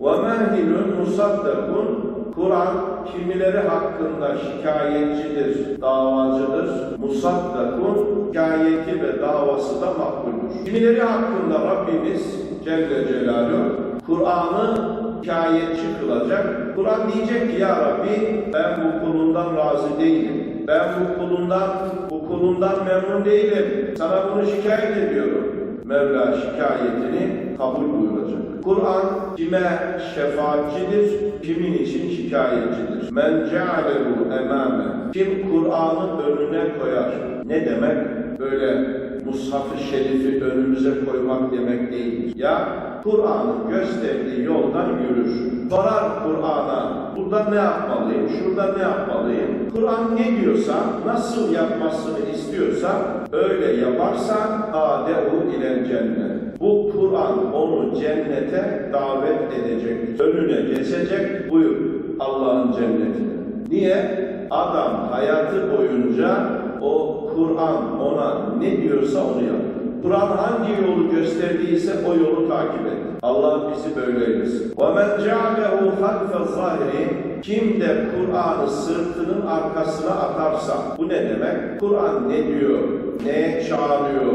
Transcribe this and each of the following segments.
وَمَهِلٌ مُصَدَّقٌ Kur'an kimileri hakkında şikayetçidir, davacıdır. Musaddakun şikayeti ve davası da makbuldür. Kimileri hakkında Rabbimiz Celle Celaluhu Kur'an'ı şikayetçi kılacak. Kur'an diyecek ki ya Rabbi ben bu kulundan razı değilim. Ben bu kulundan, bu kulundan memnun değilim. Sana bunu şikayet ediyorum. Mevla şikayetini kabul buyuracak. Kur'an kime şefaatçidir, kimin için şikayetçidir. Men cealehu emame. Kim Kur'an'ı önüne koyar. Ne demek? Böyle Mushaf-ı Şerif'i önümüze koymak demek değil. Ya Kur'an'ın gösterdiği yoldan yürür. Sorar Kur'an'a, burada ne yapmalıyım, şurada ne yapmalıyım? Kur'an ne diyorsa, nasıl yapmasını istiyorsa, öyle yaparsa adehu ile cennet. Bu Kur'an onu cennete davet edecek. Önüne geçecek, buyur Allah'ın cennetine. Niye? Adam hayatı boyunca o Kur'an ona ne diyorsa onu yaptı. Kur'an hangi yolu gösterdiyse o yolu takip et. Allah bizi böyle eylesin. وَمَنْ جَعَلَهُ خَلْفَ الظَّاهِرِ Kim de Kur'an'ı sırtının arkasına atarsa, bu ne demek? Kur'an ne diyor, neye çağırıyor,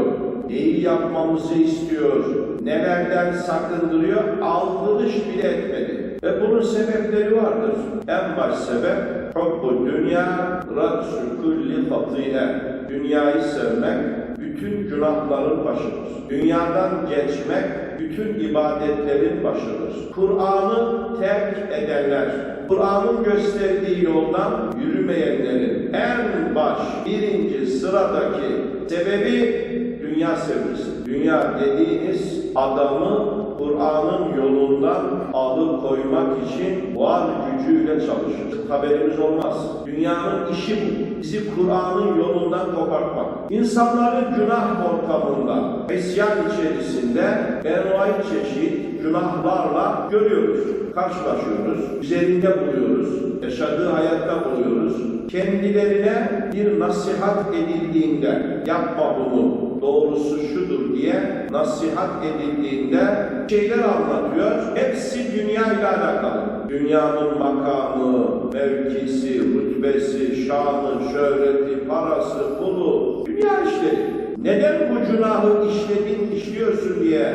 neyi yapmamızı istiyor, nelerden sakındırıyor, aldırış bile etmedi. Ve bunun sebepleri vardır. En baş sebep, hubbu dünya, radsu kulli fatihe. Dünyayı sevmek, bütün günahların başıdır. Dünyadan geçmek, bütün ibadetlerin başıdır. Kur'an'ı terk edenler, Kur'an'ın gösterdiği yoldan yürümeyenlerin en baş, birinci sıradaki sebebi dünya sevgisi. Dünya dediğiniz adamı Kur'an'ın yolundan alıkoymak için var gücüyle çalışır. Haberimiz olmaz. Dünyanın işi bu. Bizi Kur'an'ın yolundan kopartmak. İnsanları günah ortamında, isyan içerisinde envai çeşit günahlarla görüyoruz. Karşılaşıyoruz, üzerinde buluyoruz, yaşadığı hayatta buluyoruz. Kendilerine bir nasihat edildiğinde yapma bunu, doğrusu şudur diye nasihat edildiğinde şeyler anlatıyor. Hepsi dünya ile alakalı. Dünyanın makamı, mevkisi, rütbesi, şanı, şöhreti, parası, pulu, dünya işleri. Neden bu günahı işledin, işliyorsun diye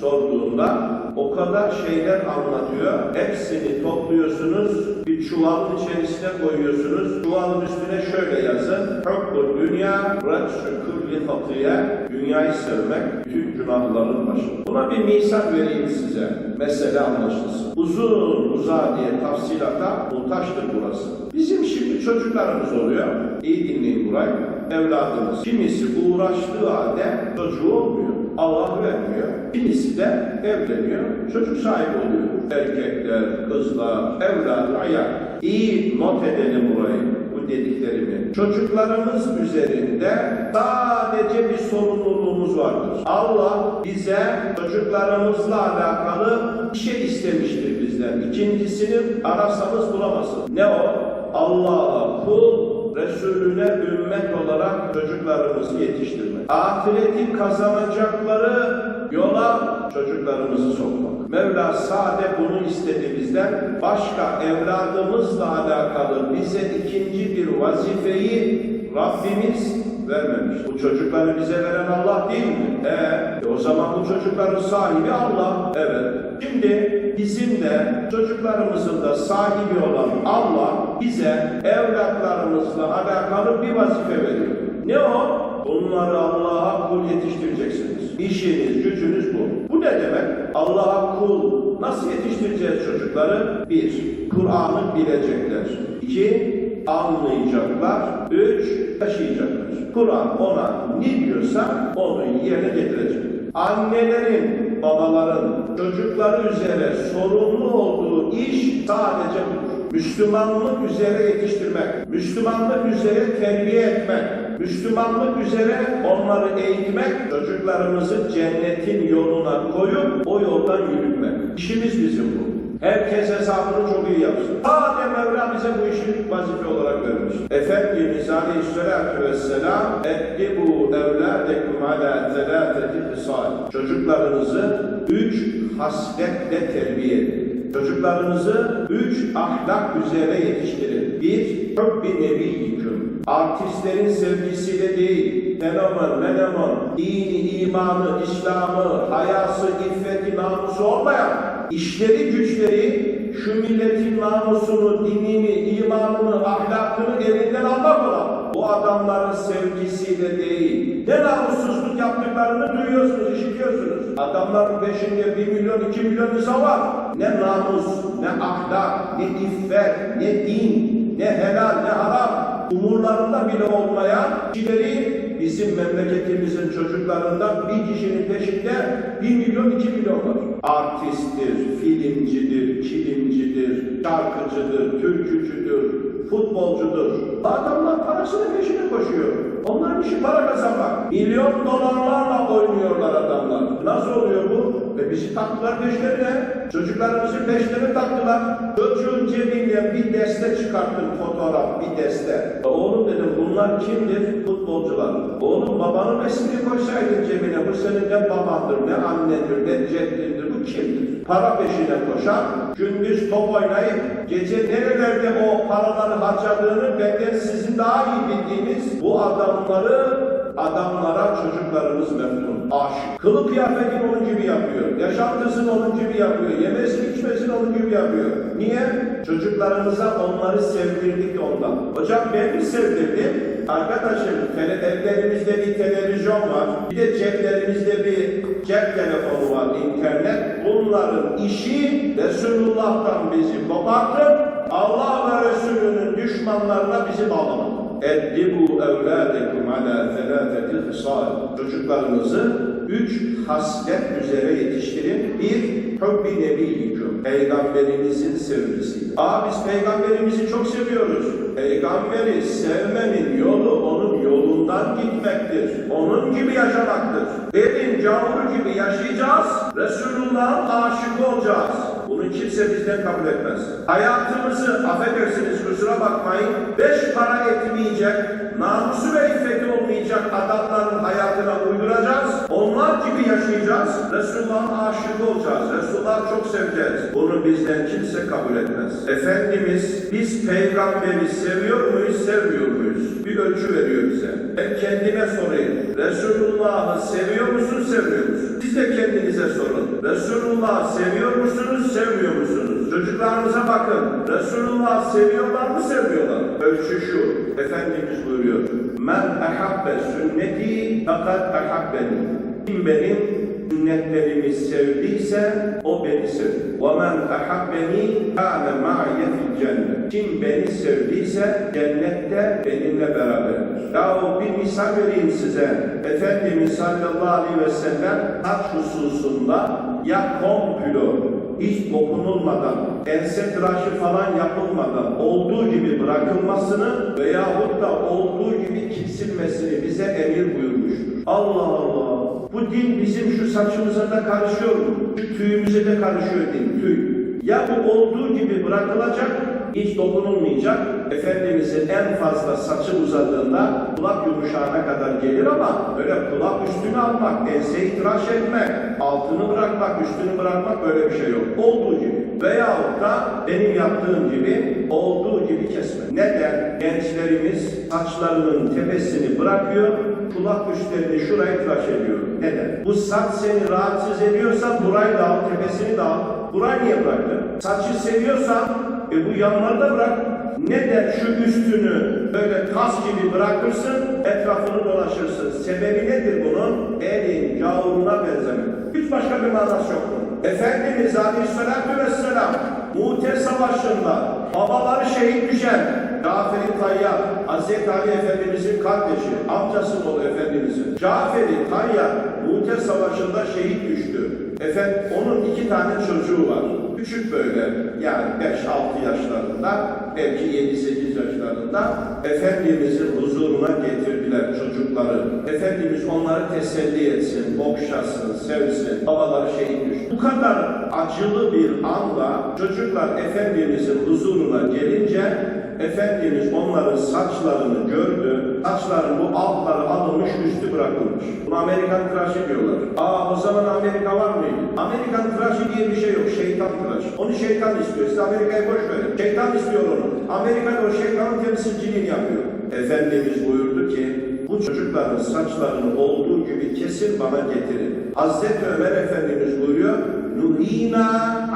sorduğunda o kadar şeyler anlatıyor. Hepsini topluyorsunuz, bir çuvalın içerisine koyuyorsunuz. Çuvalın üstüne şöyle yazın. Hubbu dünya, retşü kulli hatiye. Dünyayı sevmek, bütün günahların başı. Buna bir misal vereyim size. Mesele anlaşılsın. Uzun uzağa diye tafsilata muhtaçtır burası. Bizim şimdi çocuklarımız oluyor. İyi dinleyin burayı. Evladımız. Kimisi uğraştığı halde çocuğu olmuyor. Allah vermiyor. Kimisi de evleniyor. Çocuk sahibi oluyor. Erkekler, kızlar, evladı ayak. İyi not edelim burayı bu dediklerimi. Çocuklarımız üzerinde sadece bir sorumluluğumuz vardır. Allah bize çocuklarımızla alakalı bir şey istemiştir bizden. İkincisini arasanız bulamazsınız. Ne o? Allah'a kul Resulüne ümmet olarak çocuklarımızı yetiştirmek. Ahireti kazanacakları yola çocuklarımızı sokmak. Mevla sade bunu istedi bizden. Başka evladımızla alakalı bize ikinci bir vazifeyi Rabbimiz vermemiş. Bu çocukları bize veren Allah değil mi? Ee, e o zaman bu çocukların sahibi Allah. Evet. Şimdi bizim de çocuklarımızın da sahibi olan Allah bize evlatlarımızla alakalı bir vazife veriyor. Ne o? Bunları Allah'a kul yetiştireceksiniz. İşiniz, gücünüz bu. Bu ne demek? Allah'a kul nasıl yetiştireceğiz çocukları? Bir, Kur'an'ı bilecekler. İki, anlayacaklar. Üç, yaşayacaklar. Kur'an ona ne diyorsa onu yerine getirecek. Annelerin, babaların çocukları üzere sorumlu olduğu iş sadece. Müslümanlık üzere yetiştirmek, Müslümanlık üzere terbiye etmek, Müslümanlık üzere onları eğitmek, çocuklarımızı cennetin yoluna koyup o yoldan yürütmek. İşimiz bizim bu. Herkes hesabını çok iyi yapsın. Sadece Mevla bize bu işi vazife olarak vermiş. Efendimiz Aleyhisselatü Vesselam etti bu evladekum ala zelâfeti kısal. Çocuklarınızı üç hasletle terbiye edin. Çocuklarınızı üç ahlak üzere yetiştirin. Bir, hübbi nebiyyiküm. Artistlerin sevgisiyle değil, fenomen, menemen, dini, imanı, İslam'ı, hayası, iffeti, namusu olmayan, işleri güçleri şu milletin namusunu, dinini, imanını, ahlakını elinden almak olan bu adamların sevgisiyle değil. Ne namussuzluk yaptıklarını duyuyorsunuz, işitiyorsunuz. Adamların peşinde bir milyon, iki milyon insan var. Ne namus, ne ahlak, ne iffet, ne din, ne helal, ne haram. Umurlarında bile olmayan kişileri bizim memleketimizin çocuklarından bir kişinin peşinde bir milyon, iki milyon var. Artisttir, filmcidir, kilimcidir, şarkıcıdır, türkücüdür, futbolcudur. Adamlar parasının peşine koşuyor. Onların işi para kazanmak. Milyon dolarlarla oynuyorlar adamlar. Nasıl oluyor bu? Ve bizi taktılar peşlerine. Çocuklarımızı peşlerine taktılar. Çocuğun cebinden bir deste çıkarttım fotoğraf, bir deste. E Oğlum dedim bunlar kimdir? Futbolcular. Oğlum babanın resmini koysaydın cebine. Bu senin ne babandır, ne annendir, ne ceddindir. Bu kimdir? Para peşine koşan, gündüz top oynayıp gece nerelerde o paraları harcadığını benden sizin daha iyi bildiğiniz bu adamları adamlara çocuklarımız memnun, aşık. Kılık kıyafetin onun gibi yapıyor, yaşantısını onun gibi yapıyor, yemesini içmesini onun gibi yapıyor. Niye? Çocuklarımıza onları sevdirdik ondan. Hocam ben mi sevdirdim? Arkadaşım evlerimizde bir televizyon var, bir de ceplerimizde bir cep telefonu var, internet. Bunların işi Resulullah'tan bizi kopartıp Allah ve Resulünün düşmanlarına bizi bağlamak. Eddibu evladekum ala selâfeti hısal. Çocuklarınızı üç haslet üzere yetiştirin. Bir, hubbi nebiyyiküm. Peygamberimizin sevgisi. Aa biz peygamberimizi çok seviyoruz. Peygamberi sevmenin yolu onun yolundan gitmektir. Onun gibi yaşamaktır. Derin cavur gibi yaşayacağız. Resulullah'ın aşık olacağız. Bunu kimse bizden kabul etmez. Hayatımızı affedersiniz kusura bakmayın. Beş para etmeyecek, namusu ve iffeti olmayacak adamların hayatına uyduracağız. Onlar gibi yaşayacağız. Resulullah'ın aşık olacağız. Resulullah'ı çok seveceğiz. Bunu bizden kimse kabul etmez. Efendimiz biz peygamberi seviyor muyuz, sevmiyor muyuz? Bir ölçü veriyor bize. Ben kendime sorayım. Resulullah'ı seviyor musun, sevmiyor musun? Siz de kendinize sorun. Resulullah'ı seviyor musunuz, sevmiyor musunuz? Çocuklarınıza bakın. Resulullah'ı seviyorlar mı, sevmiyorlar? Ölçü şu. Efendimiz buyuruyor. Men ehabbe sünneti fakat ehabbeni. Kim benim sünnetlerimi sevdiyse o beni sevdi. وَمَنْ أَحَبَّنِي كَانَ مَعَيَ فِي الْجَنَّةِ Kim beni sevdiyse cennette benimle beraberdir. Yahu bir misal vereyim size. Efendimiz sallallahu aleyhi ve sellem saç hususunda ya komplo hiç dokunulmadan, ense tıraşı falan yapılmadan olduğu gibi bırakılmasını veyahut da olduğu gibi kesilmesini bize emir buyurmuştur. Allah Allah! Bu din bizim şu saçımıza da karışıyor? Şu tüyümüze de karışıyor din, tüy. Ya bu olduğu gibi bırakılacak, hiç dokunulmayacak. Efendimizin en fazla saçı uzadığında kulak yumuşağına kadar gelir ama böyle kulak üstünü almak, enseyi tıraş etmek, altını bırakmak, üstünü bırakmak böyle bir şey yok. Olduğu gibi. Veyahut da benim yaptığım gibi olduğu gibi kesmek. Neden? Gençlerimiz saçlarının tepesini bırakıyor, kulak üstlerini şurayı tıraş ediyor. Neden? Bu saç seni rahatsız ediyorsa burayı da al, tepesini de al. Burayı niye bıraktın? Saçı seviyorsan e bu yanları da bırak. Neden şu üstünü böyle tas gibi bırakırsın, etrafını dolaşırsın? Sebebi nedir bunun? Elin yağuruna benzemek. Hiç başka bir manası yok. Efendimiz Aleyhisselatü Vesselam Mu'te Savaşı'nda babaları şehit düşen Cafer-i Tayyar, Hazreti Ali Efendimizin kardeşi, amcasının oğlu Efendimizin. Cafer-i Tayyar Mu'te Savaşı'nda şehit düştü. Efendim onun iki tane çocuğu var. Küçük böyle yani 5-6 yaşlarında belki 7-8 yaşlarında Efendimizin huzuruna getirdiler çocukları. Efendimiz onları teselli etsin, okşasın, sevsin. Babaları şehit düştü. Bu kadar acılı bir anda çocuklar Efendimizin huzuruna gelince Efendimiz onların saçlarını gördü. Saçların bu altları alınmış, üstü bırakılmış. Buna Amerikan tıraşı diyorlar. Aa o zaman Amerika var mıydı? Amerikan tıraşı diye bir şey yok. Şeytan tıraşı. Onu şeytan istiyor. Siz Amerika'yı boş verin. Şeytan istiyor onu. Amerika o şeytanın temsilciliğini yapıyor. Efendimiz buyurdu ki bu çocukların saçlarını olduğu gibi kesin bana getirin. Hazreti Ömer Efendimiz buyuruyor Nuhina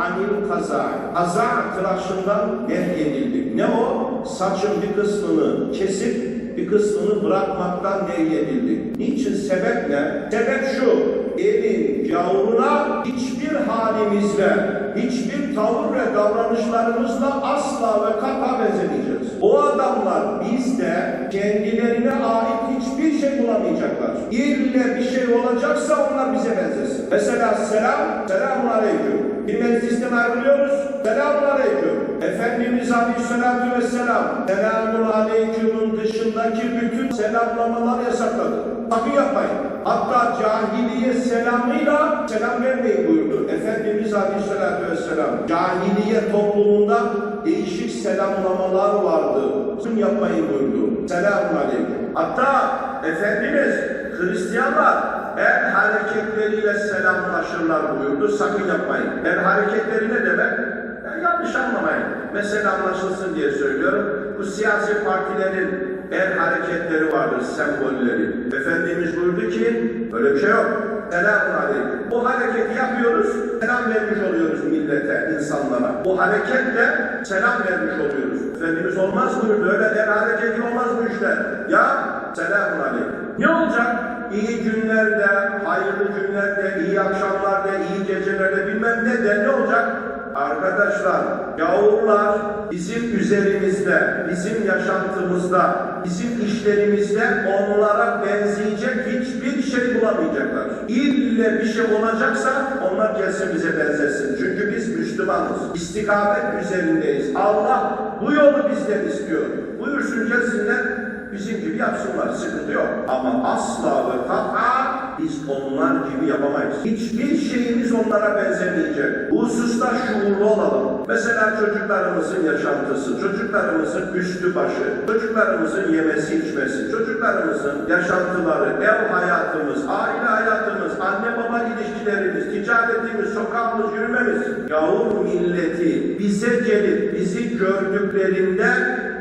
anil kaza. Kaza tıraşından nehyedildik. Ne o? Saçın bir kısmını kesip bir kısmını bırakmaktan nehyedildik. Niçin? Sebep ne? Sebep şu. Elin yavruna hiçbir halimizle, hiçbir tavır ve davranışlarımızla asla ve kata benzemeyeceğiz. O adamlar bizde kendilerine ait hiçbir şey bulamayacaklar. İlle bir şey olacaksa onlar bize benzesin. Mesela selam, selamun aleyküm. Bir meclisten ayrılıyoruz, selamun aleyküm. Efendimiz Aleyhisselatü Vesselam, selamun aleykümün dışındaki bütün selamlamalar yasakladı. Sakın yapmayın. Hatta cahiliye selamıyla selam vermeyin buyurdu. Efendimiz Aleyhisselatü Vesselam, cahiliye toplumunda değişik selamlamalar vardı. Sakın yapmayın buyurdu. Selamun aleyküm. Hatta Efendimiz Hristiyanlar el hareketleriyle selamlaşırlar buyurdu. Sakın yapmayın. El hareketleri ne demek? Ya yanlış anlamayın. Mesela anlaşılsın diye söylüyorum. Bu siyasi partilerin el hareketleri vardır, sembolleri. Efendimiz buyurdu ki böyle bir şey yok. Selamun aleyküm. Bu hareketi yapıyoruz, selam vermiş oluyoruz millete, insanlara. Bu hareketle selam vermiş oluyoruz. Efendimiz olmaz buyurdu, öyle el hareketi olmaz bu işler. Ya selamun aleyküm. Ne olacak? İyi günlerde, hayırlı günlerde, iyi akşamlarda, iyi gecelerde bilmem ne de ne olacak? Arkadaşlar, yavrular bizim üzerimizde, bizim yaşantımızda, bizim işlerimizde onlara benzeyecek hiçbir şey bulamayacaklar. İlle bir şey olacaksa onlar gelsin bize benzesin. Çünkü biz Müslümanız. İstikamet üzerindeyiz. Allah bu yolu bizden istiyor. Buyursun gelsinler bizim gibi yapsınlar, sıkıntı yok. Ama asla ve kata biz onlar gibi yapamayız. Hiçbir şeyimiz onlara benzemeyecek. Bu hususta şuurlu olalım. Mesela çocuklarımızın yaşantısı, çocuklarımızın üstü başı, çocuklarımızın yemesi içmesi, çocuklarımızın yaşantıları, ev hayatımız, aile hayatımız, anne baba ilişkilerimiz, ticaretimiz, sokağımız, yürümemiz. Yavur milleti bize gelip bizi gördüklerinde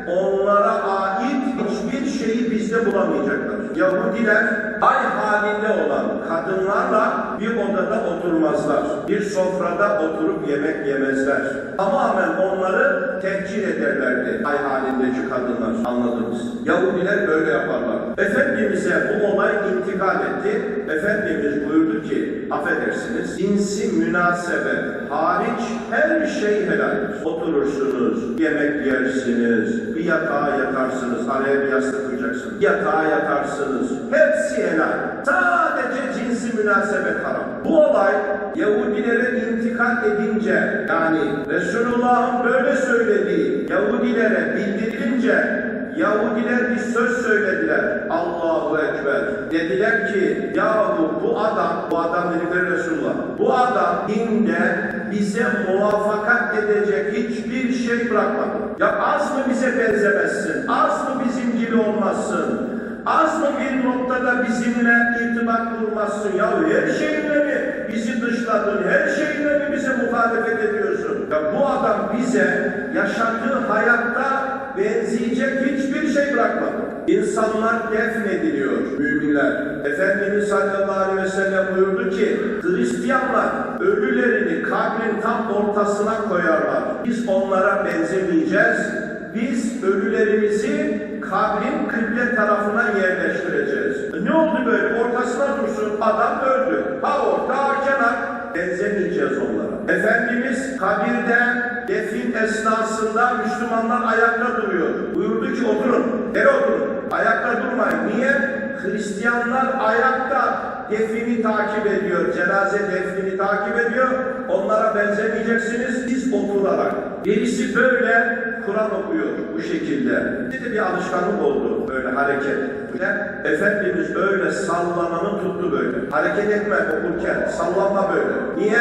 onlara ait hiçbir şeyi bizde bulamayacaklar. Yahudiler ay halinde olan kadınlarla bir odada oturmazlar. Bir sofrada oturup yemek yemezler. Tamamen onları tehcir ederlerdi ay halindeki kadınlar. Anladınız? Yahudiler böyle yaparlar. Efendimiz'e bu olay intikal etti. Efendimiz buyurdu ki, affedersiniz, cinsi münasebet hariç her şey helaldir. Oturursunuz, yemek yersiniz, bir yatağa yatarsınız, araya bir yastık koyacaksınız, yatağa yatarsınız. Hepsi helal. Sadece cinsi münasebet haram. Bu olay Yahudilere intikal edince, yani Resulullah'ın böyle söylediği Yahudilere bildirilince Yahudiler bir söz söylediler. Allahu Ekber. Dediler ki yahu bu adam, bu adam dedikleri Resulullah. Bu adam dinde bize muvaffakat edecek hiçbir şey bırakmadı. Ya az mı bize benzemezsin? Az mı bizim gibi olmazsın? Az mı bir noktada bizimle irtibat kurmazsın? Ya her şeyinle mi bizi dışladın? Her şeyinle mi bize muhalefet ediyorsun? Ya bu adam bize yaşadığı hayatta benzeyecek hiçbir şey bırakmadı. İnsanlar defnediliyor müminler. Efendimiz sallallahu aleyhi ve sellem buyurdu ki Hristiyanlar ölülerini kabrin tam ortasına koyarlar. Biz onlara benzemeyeceğiz. Biz ölülerimizi kabrin kıble tarafına yerleştireceğiz. Ne oldu böyle? Ortasına dursun. Adam öldü. Ha orta ha kenar. Benzemeyeceğiz onlara. Efendimiz kabirde defin esnasında Müslümanlar ayakta duruyor. Buyurdu ki oturun. Nereye oturun? Ayakta durmayın. Niye? Hristiyanlar ayakta defini takip ediyor. Cenaze defnini takip ediyor. Onlara benzemeyeceksiniz. Siz oturarak. Birisi böyle Kur'an okuyor bu şekilde. De bir alışkanlık oldu böyle hareket. Ve Efendimiz öyle sallamanı tuttu böyle. Hareket etme okurken sallanma böyle. Niye?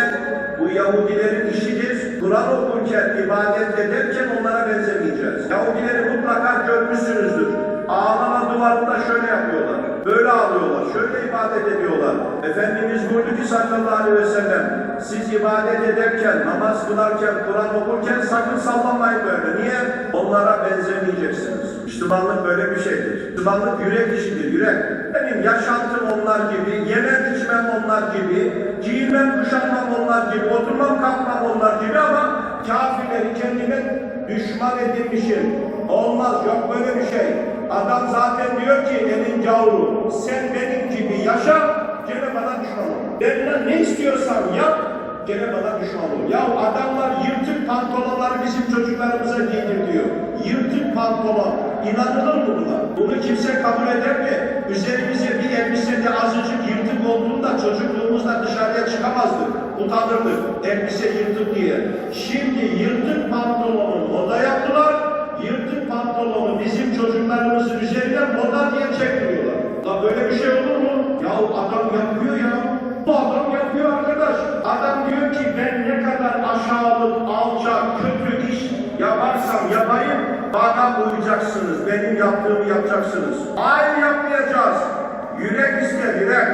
Bu Yahudilerin işidir. Kur'an okurken, ibadet ederken onlara benzemeyeceğiz. Yahudileri mutlaka görmüşsünüzdür. Ağlama dua Bazıları da şöyle yapıyorlar. Böyle alıyorlar. Şöyle ibadet ediyorlar. Efendimiz buyurdu ki sallallahu aleyhi ve sellem siz ibadet ederken, namaz kılarken, Kur'an okurken sakın sallanmayın böyle. Niye? Onlara benzemeyeceksiniz. Müslümanlık böyle bir şeydir. Müslümanlık yürek işidir, yürek. Benim yaşantım onlar gibi, yemem içmem onlar gibi, giyinmem kuşanmam onlar gibi, oturmam kalkmam onlar gibi ama kafirleri kendime düşman edinmişim. Olmaz, yok böyle bir şey. Adam zaten diyor ki elin gavuru, sen benim gibi yaşa, gene bana düşman ol. Benden ne istiyorsan yap, gene bana düşman ol. Ya adamlar yırtık pantolonları bizim çocuklarımıza giydir diyor. Yırtık pantolon. İnanılır mı buna? Bunu kimse kabul eder mi? Üzerimize bir elbisede azıcık yırtık olduğunda çocukluğumuzda dışarıya çıkamazdık. Utanırdık. Elbise yırtık diye. Şimdi yırtık pantolonu moda yaptılar. Yırtık pantolonu bizim çocuklarımızın moda diye çektiriyorlar. La böyle bir şey olur mu? Ya adam yapıyor ya. Bu adam yapıyor arkadaş. Adam diyor ki ben ne kadar aşağılık, alçak, kötü iş yaparsam yapayım bana uyacaksınız. Benim yaptığımı yapacaksınız. Aynı yapmayacağız. Yürek ister, yürek.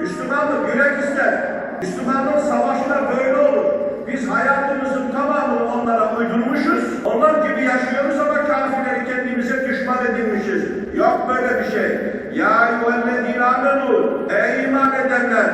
Müslümanlık yürek ister. Müslümanlığın savaşlar böyle olur. Biz hayatımızın tamamını onlara uydurmuşuz. Onlar gibi yaşıyoruz ama kafirleri kendimize düşman edinmişiz. Yok böyle bir şey. Ya eyyühellezine amenu. Ey iman edenler.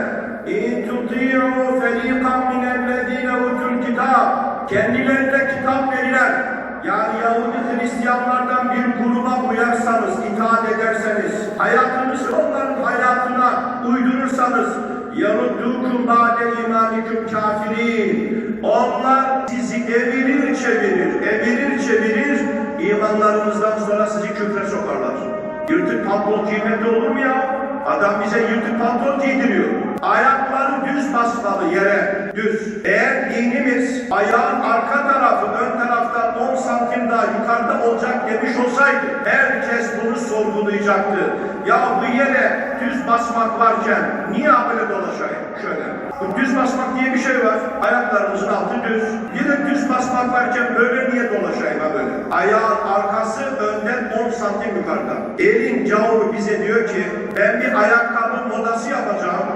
İn tuti'u feriqan minellezine utul kitap. Kendilerine kitap verilen yani Yahudi Hristiyanlardan bir gruba uyarsanız, itaat ederseniz, hayatınızı onların hayatına uydurursanız, يَرُدُّكُمْ بَعْدَ اِمَانِكُمْ kafirin. Onlar sizi evirir çevirir, evirir çevirir, imanlarınızdan sonra sizi küfre sokarlar. Yırtık pantolon giymekte olur mu ya? Adam bize yırtık pantolon giydiriyor. Ayakları düz basmalı yere, düz. Eğer dinimiz ayağın arka tarafı ön taraftan 10 santim daha yukarıda olacak demiş olsaydı herkes bunu sorgulayacaktı. Ya bu yere düz basmak varken niye böyle dolaşayım? Şöyle. Bu düz basmak diye bir şey var. Ayaklarımızın altı düz. Yine düz basmak varken böyle niye dolaşayım ha böyle? Ayağın arkası önden 10 santim yukarıda. Elin gavuru bize diyor ki ben bir ayakkabı modası yapacağım.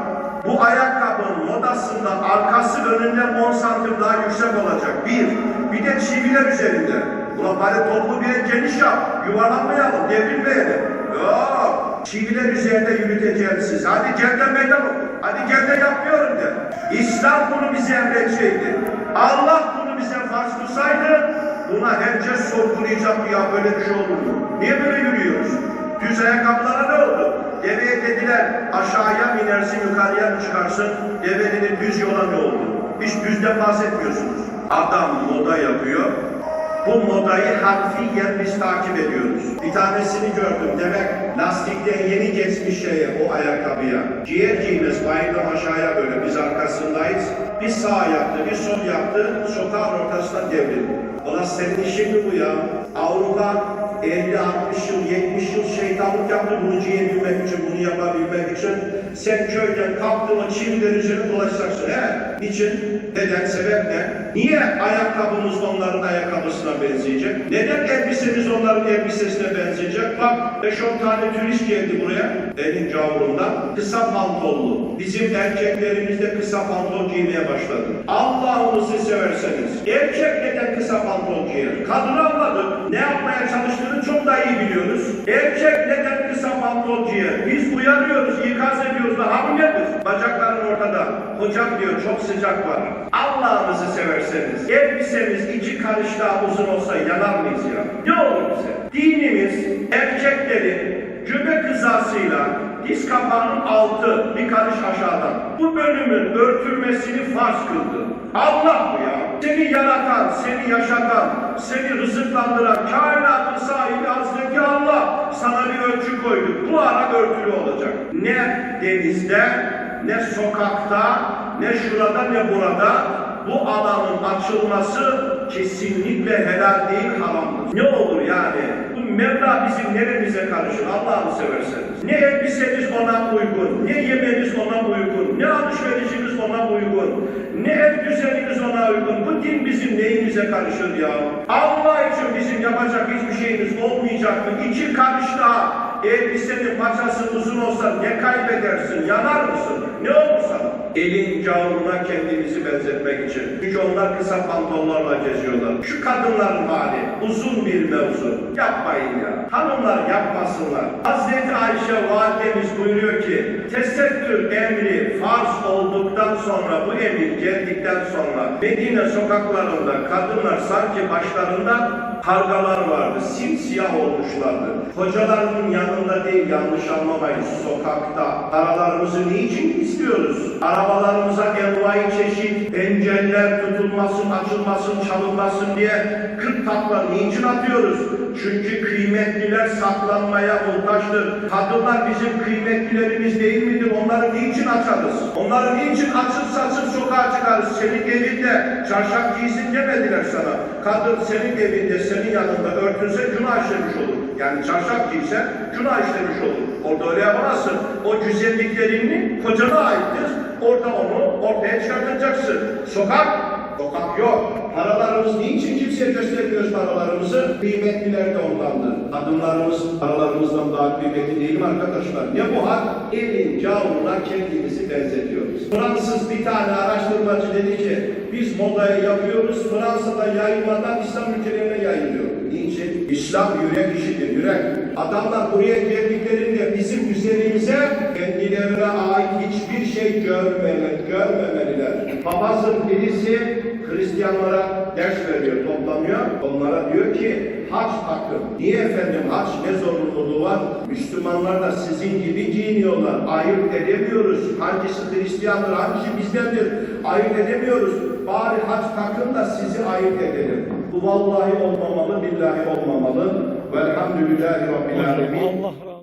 Bu ayakkabının modasında arkası önünden 10 santim daha yüksek olacak. Bir. Bir de çiviler üzerinde. Ulan bari toplu bir geniş yap. Yuvarlanmayalım, devrilmeyelim. Yok. Çiviler üzerinde yürüteceğiz siz. Hadi gel de meydan oku. Hadi gel de yapıyorum de. İslam bunu bize emredecekti. Allah bunu bize farz kılsaydı buna herkes sorgulayacaktı ya böyle bir şey olur mu? Niye böyle yürüyoruz? Düz ayakkabılara ne oldu? Deveye dediler aşağıya mı inersin yukarıya mı çıkarsın? Deve dedi düz yola ne oldu? Hiç düzden bahsetmiyorsunuz. Adam moda yapıyor. Bu modayı harfiyen biz takip ediyoruz. Bir tanesini gördüm. Demek lastikten yeni geçmiş şeye o ayakkabıya. Giyer giymez bayırdan aşağıya böyle biz arkasındayız. Bir sağ yaptı, bir sol yaptı. Sokağın ortasına devrildi. Ulan senin işin mi bu ya? Avrupa 50, 60 yıl, 70 yıl şeytanlık yaptı bunu giyebilmek için, bunu yapabilmek için. Sen köyden kalktığında çiviler üzerine dolaşacaksın. He? Niçin? Neden? Sebep ne? Niye ayakkabımız onların ayakkabısına benzeyecek? Neden elbisemiz onların elbisesine benzeyecek? Bak 5-10 tane turist geldi buraya. Elin gavurundan. Kısa pantollu. Bizim erkeklerimiz de kısa pantol giymeye başladı. Allah'ınızı severseniz. Erkek neden kısa pantol giyer? Kadını anladık. Ne yapmaya çalıştığını çok daha iyi biliyoruz. Erkek neden kısa pantol giyer? Biz uyarıyoruz, ikaz ediyoruz da hanım nedir? Bacakların ortada. Hocam diyor çok sıcak var. Allah'ınızı severseniz. Elbisemiz iki karış daha uzun olsa yanar mıyız ya? Ne olur bize? Dinimiz erkekleri göbek hizasıyla diz kapağının altı bir karış aşağıdan. Bu bölümün örtülmesini farz kıldı. Allah bu ya. Seni yaratan, seni yaşatan, seni rızıklandıran, kainatın sahibi Hazreti Allah sana bir ölçü koydu. Bu ara örtülü olacak. Ne denizde, ne sokakta, ne şurada ne burada bu alanın açılması kesinlikle helal değil, haramdır. Ne olur yani? Bu Mevla bizim neremize karışır Allah'ını severseniz. Ne elbisemiz ona uygun, ne yememiz ona uygun, ne alışverişimiz ona uygun, ne ev düzenimiz ona uygun. Bu din bizim neyimize karışır ya? Allah için bizim yapacak hiçbir şeyimiz olmayacak mı? İki karış daha elbisenin paçası uzun olsa ne kaybedersin? Yanar mısın? Ne olur sana? Elin gavuruna kendimizi benzetmek için. Çünkü onlar kısa pantolonlarla geziyorlar. Şu kadınların hali uzun bir mevzu. Yapmayın ya. Hanımlar yapmasınlar. Hazreti Ayşe validemiz buyuruyor ki tesettür emri farz olduktan sonra bu emir geldikten sonra Medine sokaklarında kadınlar sanki başlarında kargalar vardı. Simsiyah olmuşlardı. Kocalarının yanında değil yanlış anlamayın. Sokakta. Paralarımızı niçin istiyoruz? Arabalarımıza envai çeşit engeller tutulmasın, açılmasın, çalınmasın diye 40 takla niçin atıyoruz? Çünkü kıymetliler saklanmaya muhtaçtır. Kadınlar bizim kıymetlilerimiz değil midir? Onları niçin açarız? Onları niçin açıp saçıp sokağa çıkarız? Senin evinde çarşaf giysin demediler sana. Kadın senin evinde, senin yanında örtünse günah işlemiş olur. Yani çarşaf giyse günah işlemiş olur. Orada öyle yapamazsın. O güzelliklerini kocana aittir. Orada onu ortaya çıkartacaksın. Sokak, sokak yok. Paralarımız niçin kimseye göstermiyoruz paralarımızı? Kıymetliler de ondandır. Kadınlarımız paralarımızdan daha kıymetli değil mi arkadaşlar? Ne bu hak? Elin gavuruna kendimizi benzetiyoruz. Fransız bir tane araştırmacı dedi ki biz modayı yapıyoruz Fransa'da yayılmadan İslam ülkelerine yayılıyor. Niçin? İslam yürek işidir, yürek. Adamlar buraya geldiklerinde bizim üzerimize kendilerine ait hiçbir şey görmemeli, görmemeliler. Papazın birisi Hristiyanlara ders veriyor, toplanıyor. Onlara diyor ki haç takın. Niye efendim haç ne zorunluluğu var? Müslümanlar da sizin gibi giyiniyorlar. Ayırt edemiyoruz. Hangisi Hristiyandır, hangisi bizdendir? Ayırt edemiyoruz. Bari haç takın da sizi ayırt edelim. Bu vallahi olmamalı, billahi olmamalı. Velhamdülillahi Rabbil Alemin. Allah